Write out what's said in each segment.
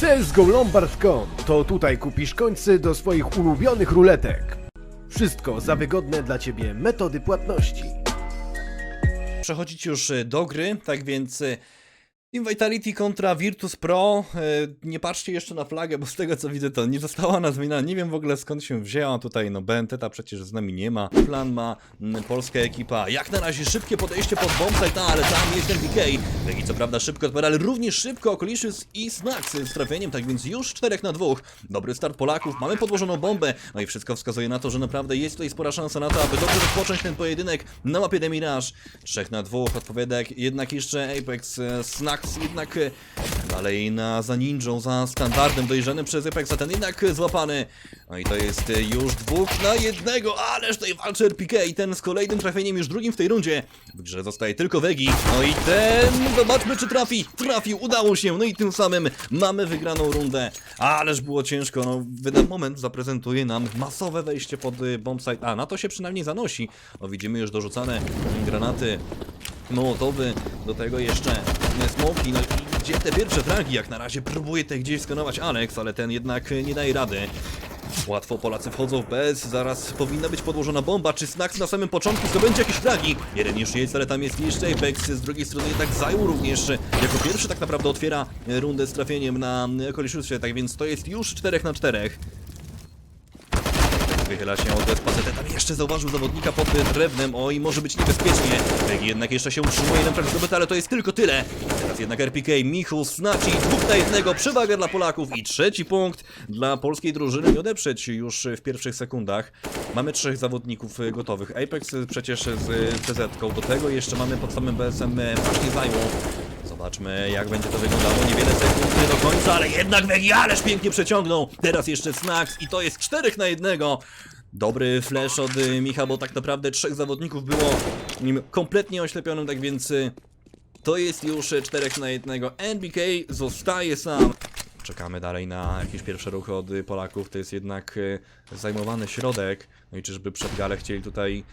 CSGO Lombard.com to tutaj kupisz końce do swoich ulubionych ruletek. Wszystko za wygodne dla Ciebie metody płatności. przechodzić już e, do gry, tak więc e, Team Vitality kontra Virtus Pro. E, Nie patrzcie jeszcze na flagę, bo z tego co widzę to nie została ona zmieniona. Nie wiem w ogóle skąd się wzięła tutaj, no Benteta przecież z nami nie ma. Plan ma polska ekipa. Jak na razie szybkie podejście pod bombsite, no, ale tam jest MPK. Jak i co prawda szybko odbiera, ale również szybko Okolicious i Snacks z trafieniem, tak więc już 4 na 2. Dobry start Polaków, mamy podłożoną bombę, no i wszystko wskazuje na to, że naprawdę jest tutaj spora szansa na to, aby dobrze rozpocząć ten pojedynek na mapie The Mirage. 3 na 2 odpowiada jednak jeszcze Apex, e, Snacks jednak e, dalej na, za ninją, za standardem dojrzanym przez Apexa, ten jednak e, złapany. No i to jest e, już dwóch na jednego, ależ tutaj walczy RPK i ten z kolejnym trafieniem już drugim w tej rundzie. W grze zostaje tylko Wegi, no i ten, zobaczmy czy trafi, trafił, udało się, no i tym samym mamy wygraną rundę. Ależ było ciężko, no wyda moment zaprezentuje nam masowe wejście pod y, bombsite, a na to się przynajmniej zanosi. No widzimy już dorzucane granaty Mołotowy, do tego jeszcze smoki, no i gdzie te pierwsze fragi? Jak na razie próbuje te gdzieś skanować Alex, ale ten jednak nie daje rady. Łatwo Polacy wchodzą w bez, zaraz powinna być podłożona bomba, czy Snax na samym początku zdobędzie jakieś fragi? Jeden już jest, ale tam jest jeszcze Apex, z drugiej strony jednak zajął również, jako pierwszy tak naprawdę otwiera rundę z trafieniem na Koliszusie, tak więc to jest już 4 na 4. Wychyla się od Despacete, tam jeszcze zauważył zawodnika pod drewnem, oj, może być niebezpiecznie. Wegi jednak jeszcze się utrzymuje, jeden frag zdobyty, ale to jest tylko tyle. Teraz jednak RPK, Michał, Snaci, dwóch na jednego, przewaga dla Polaków i trzeci punkt dla polskiej drużyny. Nie odeprzeć już w pierwszych sekundach. Mamy trzech zawodników gotowych. Apex przecież z CZ-ką, do tego jeszcze mamy pod samym BSM właśnie zajmą. Zobaczmy jak będzie to wyglądało. Niewiele sekund do końca, ale jednak Wegi ależ pięknie przeciągnął. Teraz jeszcze Snacks i to jest 4 na jednego. Dobry flash od y, Micha, bo tak naprawdę trzech zawodników było nim kompletnie oślepionym, tak więc y, to jest już 4 na jednego. NBK zostaje sam. Czekamy dalej na jakieś pierwsze ruchy od y, Polaków. To jest jednak zajmowany środek. No i czyżby przed galę chcieli tutaj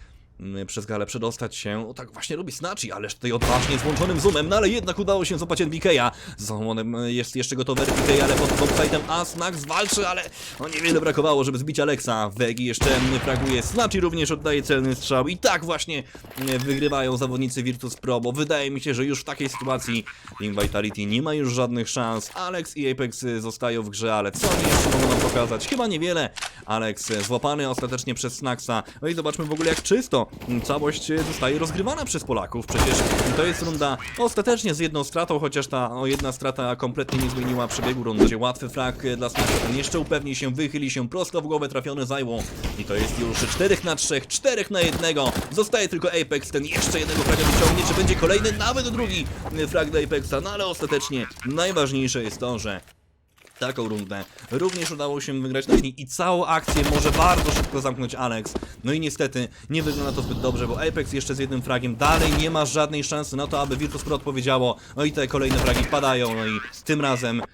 przez galę przedostać się. O tak właśnie robi Snachi, ależ tutaj odważnie z włączonym zoomem, no ale jednak udało się złapać NBK'a. Z zoomem y, jest jeszcze gotowy NBK, ale pod topside'em a Snax walczy, ale no niewiele brakowało, żeby zbić Alexa. Wegi jeszcze mm, fraguje, Snachi również oddaje celny strzał i tak właśnie mm, wygrywają zawodnicy Virtus Pro, bo wydaje mi się, że już w takiej sytuacji Team Vitality nie ma już żadnych szans. Alex i Apex y, zostają w grze, ale co oni jeszcze mogą pokazać? Chyba niewiele. Alex złapany ostatecznie przez Snaxa. No i zobaczmy w ogóle jak czysto całość zostaje rozgrywana przez Polaków. Przecież to jest runda ostatecznie z jedną stratą, chociaż ta o, jedna strata kompletnie nie zmieniła przebiegu rundy. Łatwy y, dla Snaxa. Ten jeszcze upewni się, wychyli się prosto w głowę, trafiony zajłą. I to jest już 4 na 3, 4 na 1. Zostaje tylko Apex, ten jeszcze jednego fraga wyciągnie, czy będzie kolejny, nawet drugi frag dla Apexa. No ale ostatecznie najważniejsze jest to, że taką rundę również udało się wygrać na i całą akcję może bardzo szybko zamknąć Alex. No i niestety nie wygląda to zbyt dobrze, bo Apex jeszcze z jednym fragiem dalej nie ma żadnej szansy na to, aby Virtus Pro odpowiedziało. No i te kolejne fragi padają, no i tym razem em,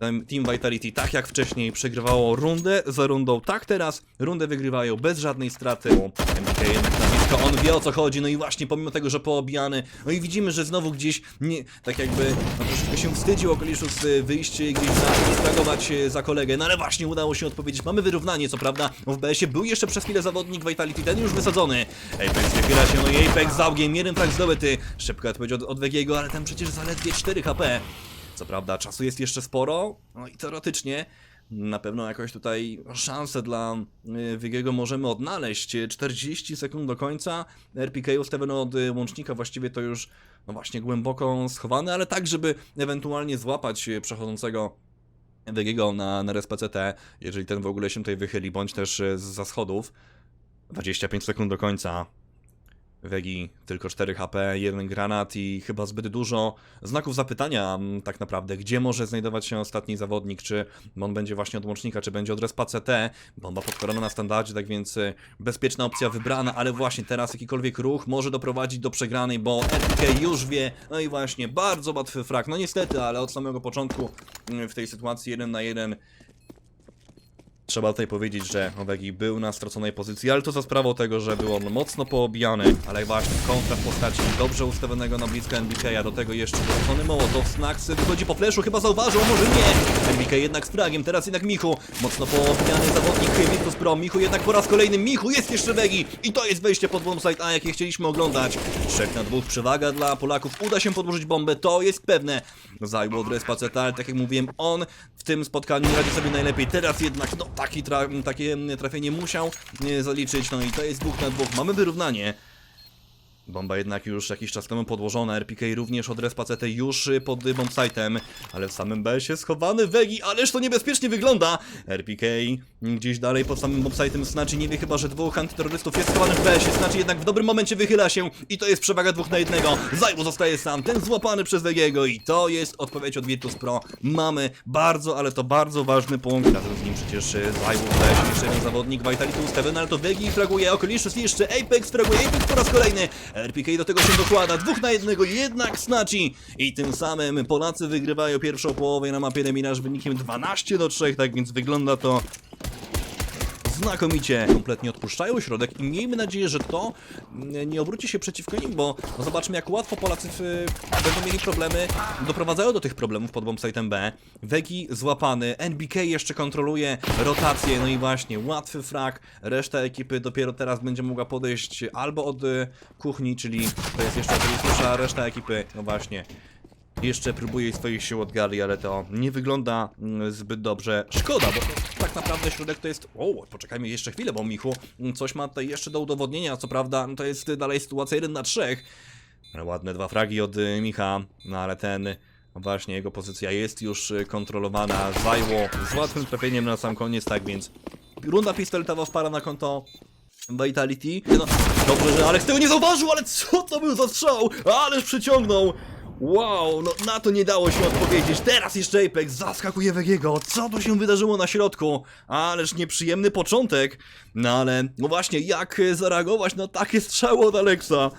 Team Vitality, tak jak wcześniej, przegrywało rundę za rundą. Tak teraz rundę wygrywają bez żadnej straty. MDK jednak na blisko, on wie o co chodzi, no i właśnie pomimo tego, że poobijany, no i widzimy, że znowu gdzieś nie, tak jakby no, troszeczkę się wstydził Okoliszus y, wyjść gdzieś za, stragować y, za kolegę, no ale właśnie udało się odpowiedzieć. Mamy wyrównanie, co prawda, w BS-ie był jeszcze przez chwilę zawodnik Vitality, ten już wysadzony. Apex wychyla się, no i Apex z augiem, jeden flag zdobyty. Szybka odpowiedź od, od Wegiego, ale ten przecież zaledwie 4 HP. Co prawda, czasu jest jeszcze sporo, no i teoretycznie na pewno jakoś tutaj szansę dla y, Wigiego możemy odnaleźć. 40 sekund do końca. RPK ustawiony od y, łącznika, właściwie to już no właśnie głęboko schowane, ale tak, żeby ewentualnie złapać y, przechodzącego Wigiego na, na RSPCT, jeżeli ten w ogóle się tutaj wychyli, bądź też za schodów. 25 sekund do końca. Wegi tylko 4 HP, jeden granat i chyba zbyt dużo znaków zapytania tak naprawdę, gdzie może znajdować się ostatni zawodnik, czy on będzie właśnie od łącznika, czy będzie od respa CT, bomba podkorona na standardzie, tak więc y, bezpieczna opcja wybrana, ale właśnie teraz jakikolwiek ruch może doprowadzić do przegranej, bo RPK już wie, no i właśnie bardzo łatwy frak, no niestety, ale od samego początku w tej sytuacji 1 na 1 Trzeba tutaj powiedzieć, że Owegi był na straconej pozycji, ale to za sprawą tego, że był on mocno poobijany, ale właśnie kontra w postaci dobrze ustawionego na blisko NBK, a do tego jeszcze dorzucony Mołotow, Snax wychodzi po fleszu, chyba zauważył, może nie! MBK jednak z fragiem, teraz jednak Michu. Mocno poobijany zawodnik Virtus Pro. Michu jednak po raz kolejny. Michu jest jeszcze Wegi. I to jest wejście pod bombsite A, jakie chcieliśmy oglądać. 3 na 2 przewaga dla Polaków. Uda się podłożyć bombę, to jest pewne. Zajło od Respaceta, ale tak jak mówiłem, on w tym spotkaniu radzi sobie najlepiej. Teraz jednak, no, taki tra takie trafienie musiał e, zaliczyć. No i to jest 2 na 2. Mamy wyrównanie. Bomba jednak już jakiś czas temu podłożona, RPK również od Respacete już pod bombsite'em, ale w samym BS-ie schowany Wegi, ależ to niebezpiecznie wygląda! RPK gdzieś dalej pod samym bombsite'em Snaczy nie wie chyba, że dwóch antyterrorystów jest schowanych w BS-ie, Snaczy jednak w dobrym momencie wychyla się i to jest przewaga dwóch na jednego. Zajmu zostaje sam, ten złapany przez Wegiego i to jest odpowiedź od Virtus Pro. Mamy bardzo, ale to bardzo ważny punkt, razem z nim przecież y, Zajmu BS-ie jeszcze jeden zawodnik, Vitality Steven, ale to Wegi fraguje, Okoliszus jeszcze Apex fraguje, Apex po raz kolejny. RPK do tego się dokłada, dwóch na jednego, jednak Snaci! I tym samym Polacy wygrywają pierwszą połowę na mapie Reminaż wynikiem 12 do 3, tak więc wygląda to znakomicie. Kompletnie odpuszczają środek i miejmy nadzieję, że to mm, nie obróci się przeciwko nim, bo no zobaczmy jak łatwo Polacy będą mieli problemy, doprowadzają do tych problemów pod bombsite'em B. Wegi złapany, NBK jeszcze kontroluje rotację, no i właśnie łatwy frag, reszta ekipy dopiero teraz będzie mogła podejść albo od y, kuchni, czyli to jest jeszcze a reszta ekipy, no właśnie, jeszcze próbuje swoich sił od gali, ale to nie wygląda mm, zbyt dobrze. Szkoda, bo tak naprawdę środek to jest... O, poczekajmy jeszcze chwilę, bo Michu coś ma tutaj jeszcze do udowodnienia. Co prawda, to jest dalej sytuacja 1 na 3. Ale Ładne dwa fragi od y, Micha, no ale ten... Właśnie jego pozycja jest już y, kontrolowana. Zajło z łatwym trafieniem na sam koniec, tak więc runda pistoletowa wpara na konto Vitality. No, dobrze, że Alex tego nie zauważył, ale co to był za strzał? Ależ przyciągnął! Wow, no na to nie dało się odpowiedzieć. Teraz jeszcze Apex zaskakuje Wegiego. Co to się wydarzyło na środku? Ależ nieprzyjemny początek. No ale, no właśnie, jak zareagować na takie strzały od Alexa?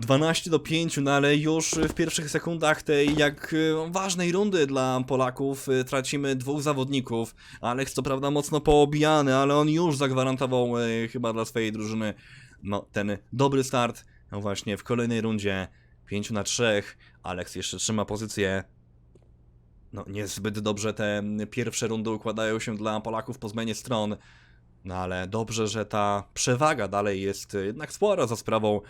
12 do 5, no ale już w pierwszych sekundach tej jak e, ważnej rundy dla Polaków e, tracimy dwóch zawodników. Alex co prawda mocno poobijany, ale on już zagwarantował e, chyba dla swojej drużyny no ten dobry start. No właśnie w kolejnej rundzie 5 na 3. Alex jeszcze trzyma pozycję. No niezbyt dobrze te pierwsze rundy układają się dla Polaków po zmianie stron. No ale dobrze, że ta przewaga dalej jest jednak spora za sprawą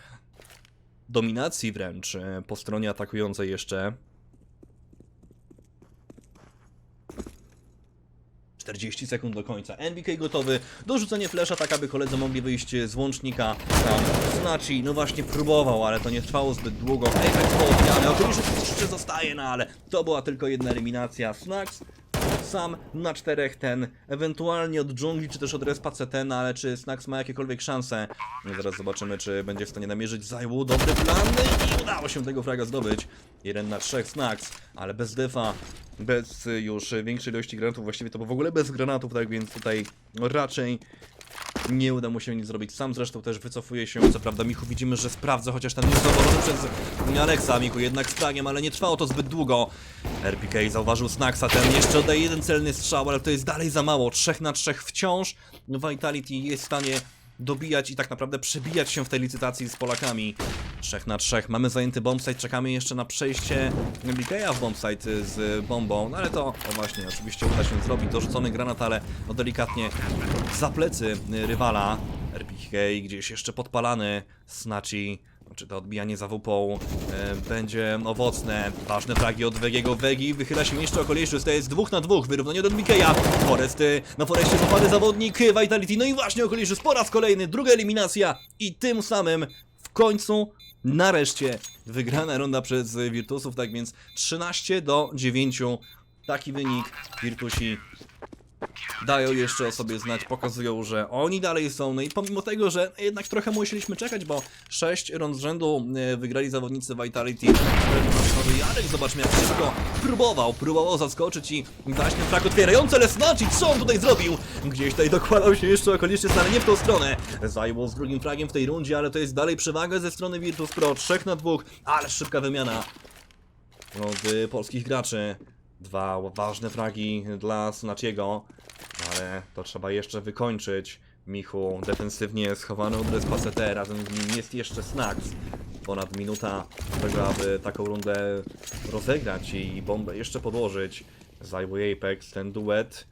dominacji wręcz po stronie atakującej jeszcze. 40 sekund do końca. NBK gotowy do rzucenia flesza, tak aby koledzy mogli wyjść z łącznika. Tam no właśnie próbował, ale to nie trwało zbyt długo. Apex poodmiany, okoliczny jeszcze zostaje, no ale to była tylko jedna eliminacja. Snacks sam na czterech ten, ewentualnie od dżungli, czy też od respa CT, ale czy Snacks ma jakiekolwiek szanse? No zaraz zobaczymy, czy będzie w stanie namierzyć Zajwu. Dobry plan i udało się tego fraga zdobyć. Jeden na trzech Snacks, ale bez defa, bez już większej ilości granatów, właściwie to w ogóle bez granatów, tak więc tutaj raczej nie uda mu się nic zrobić. Sam zresztą też wycofuje się. Co prawda, Michu widzimy, że sprawdza, chociaż ten nie zauważony przez Alexa. Michu jednak z fragiem, ale nie trwało to zbyt długo. RPK zauważył Snacksa, ten jeszcze oddaje jeden celny strzał, ale to jest dalej za mało. 3 na 3 wciąż. Vitality jest w stanie dobijać i tak naprawdę przebijać się w tej licytacji z Polakami. 3 na 3. Mamy zajęty bombsite, czekamy jeszcze na przejście BK'a w bombsite z bombą, no ale to, to właśnie oczywiście uda się zrobić. Dorzucony granat, ale no delikatnie za plecy rywala. RPK gdzieś jeszcze podpalany. Snachi czy to odbijanie za WP e, będzie owocne. Ważne fragi od Wegiego. Wegi wychyla się jeszcze okoliczny. To jest dwóch na dwóch. Wyrównanie do Mikeja. Forest y, na Forestie zapady zawodnik Vitality. No i właśnie okoliczny po raz kolejny. Druga eliminacja. I tym samym w końcu nareszcie wygrana runda przez Virtusów. Tak więc 13 do 9. Taki wynik. Virtusi dają jeszcze o sobie znać, pokazują, że oni dalej są. No i pomimo tego, że jednak trochę musieliśmy czekać, bo 6 rund z rzędu e, wygrali zawodnicy Vitality. Jarek, zobaczmy jak szybko próbował, próbował zaskoczyć i właśnie frak otwierający, ale co on tutaj zrobił? Gdzieś tutaj dokładał się jeszcze okoliczny, ale nie w tą stronę. Zajło z drugim fragiem w tej rundzie, ale to jest dalej przewaga ze strony Virtus Pro, 3 na 2, ale szybka wymiana od polskich graczy. Dwa ważne fragi dla Snachiego, ale to trzeba jeszcze wykończyć. Michu defensywnie schowany od respa CT, razem z nim jest jeszcze Snacks. Ponad minuta tego, aby taką rundę rozegrać i bombę jeszcze podłożyć. Zajmuje Apex, ten duet.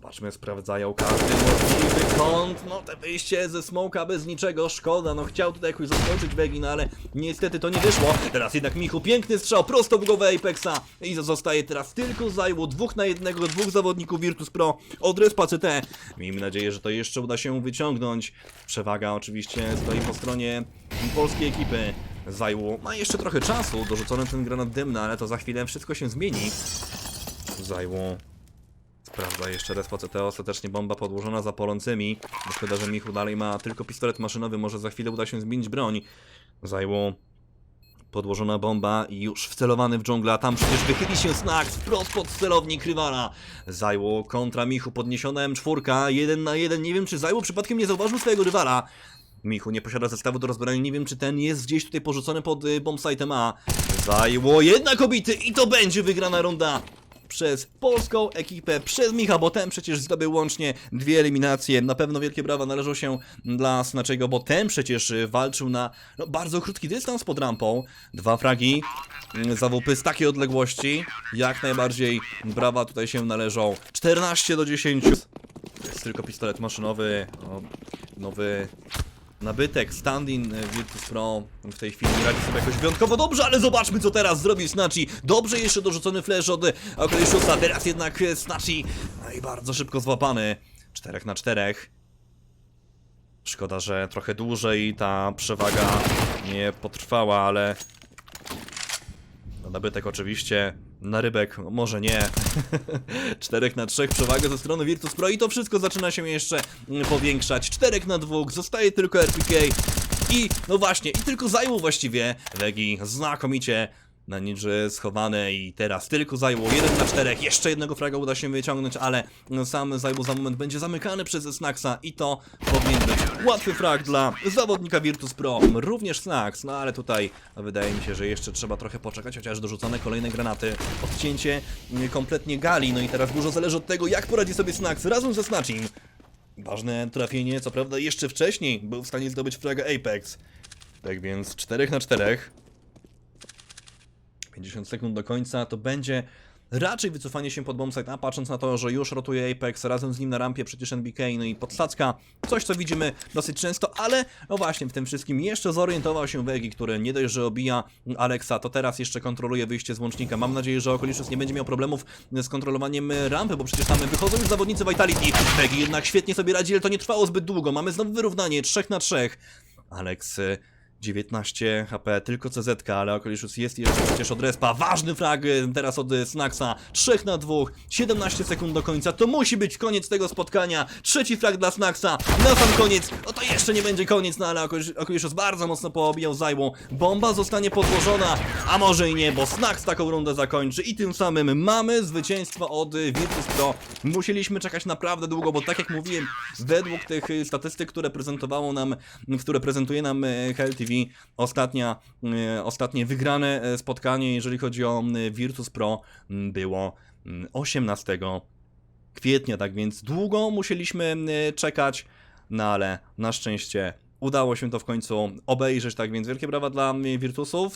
Zobaczmy, sprawdzają każdy możliwy kąt. No, te wyjście ze smoka bez niczego, szkoda. No, chciał tutaj jakoś zaskoczyć Begin, ale niestety to nie wyszło. Teraz jednak Michu, piękny strzał prosto w głowę Apexa. I zostaje teraz tylko zajło dwóch na jednego, dwóch zawodników Virtus Pro od Respa CT. Miejmy nadzieję, że to jeszcze uda się wyciągnąć. Przewaga oczywiście stoi po stronie polskiej ekipy. Zajło ma jeszcze trochę czasu, dorzucony ten granat dymny, ale to za chwilę wszystko się zmieni. Zajło Sprawdza jeszcze raz po CT, ostatecznie bomba podłożona za polącymi. Szkoda, że Michu dalej ma tylko pistolet maszynowy, może za chwilę uda się zmienić broń. Zajło podłożona bomba i już wcelowany w dżunglę, a tam przecież wychyli się Snax wprost pod celownik rywala. Zajło kontra Michu, podniesiona M4, jeden na jeden, nie wiem czy Zajło przypadkiem nie zauważył swojego rywala. Michu nie posiada zestawu do rozbrojenia, nie wiem czy ten jest gdzieś tutaj porzucony pod y, bombsite'em A. Zajło jednak obity i to będzie wygrana runda przez polską ekipę, przez Micha, bo ten przecież zdobył łącznie dwie eliminacje. Na pewno wielkie brawa należą się dla Snaczego, bo ten przecież walczył na no, bardzo krótki dystans pod rampą. Dwa fragi, mm, zawupy z takiej odległości. Jak najbardziej brawa tutaj się należą. 14 do 10. Jest tylko pistolet maszynowy, nowy nabytek, stand-in e, Virtus Pro w tej chwili radzi sobie jakoś wyjątkowo dobrze, ale zobaczmy co teraz zrobi Snatchy. Dobrze jeszcze dorzucony flash od Okalisiusa, teraz jednak e, Snatchy no i bardzo szybko złapany. 4 na 4. Szkoda, że trochę dłużej ta przewaga nie potrwała, ale no, nabytek oczywiście, na rybek może nie. 4 na 3 przewagę ze strony Virtus Pro i to wszystko zaczyna się jeszcze mm, powiększać. 4 na 2, zostaje tylko RPK i no właśnie, i tylko zajmą właściwie Wegi znakomicie na ninży schowane i teraz tylko zajło 1 na 4, jeszcze jednego fraga uda się wyciągnąć, ale no, sam zajmą za moment będzie zamykany przez Snaxa i to powinien być łatwy frag dla zawodnika Virtus Pro, również Snax, no ale tutaj wydaje mi się, że jeszcze trzeba trochę poczekać, chociaż dorzucone kolejne granaty, odcięcie mm, kompletnie gali, no i teraz dużo zależy od tego, jak poradzi sobie Snax razem ze Snatchim. Ważne trafienie, co prawda jeszcze wcześniej był w stanie zdobyć fraga Apex. Tak więc 4 na 4. 50 sekund do końca to będzie raczej wycofanie się pod bombsite, a patrząc na to, że już rotuje Apex, razem z nim na rampie przecież NBK, no i podsadzka, coś co widzimy dosyć często, ale no właśnie w tym wszystkim jeszcze zorientował się Wegi, który nie dość, że obija Alexa, to teraz jeszcze kontroluje wyjście z łącznika. Mam nadzieję, że Okoliczus nie będzie miał problemów z kontrolowaniem rampy, bo przecież tam wychodzą już zawodnicy Vitality. Wegi jednak świetnie sobie radzi, ale to nie trwało zbyt długo. Mamy znowu wyrównanie 3 na 3. Alex y, 19 HP, tylko CZ, ale Okoliszus jest jeszcze przecież od respa. Ważny frag y, teraz od y, Snaxa. 3 na 2, 17 sekund do końca. To musi być koniec tego spotkania. Trzeci frag dla Snaxa. Na sam koniec. No to jeszcze nie będzie koniec, no ale Okolisz- Okoliszus bardzo mocno poobijał zajłą. Bomba zostanie podłożona, a może i nie, bo Snax taką rundę zakończy i tym samym mamy zwycięstwo od y, Virtus Pro. Musieliśmy czekać naprawdę długo, bo tak jak mówiłem, według tych statystyk, które prezentowało nam, które prezentuje nam y, Ostatnia, y, ostatnie wygrane e, spotkanie, jeżeli chodzi o y, Virtus Pro, m, było mm, 18 kwietnia, tak więc długo musieliśmy y, czekać, no ale na szczęście udało się to w końcu obejrzeć, tak więc wielkie brawa dla Virtusów.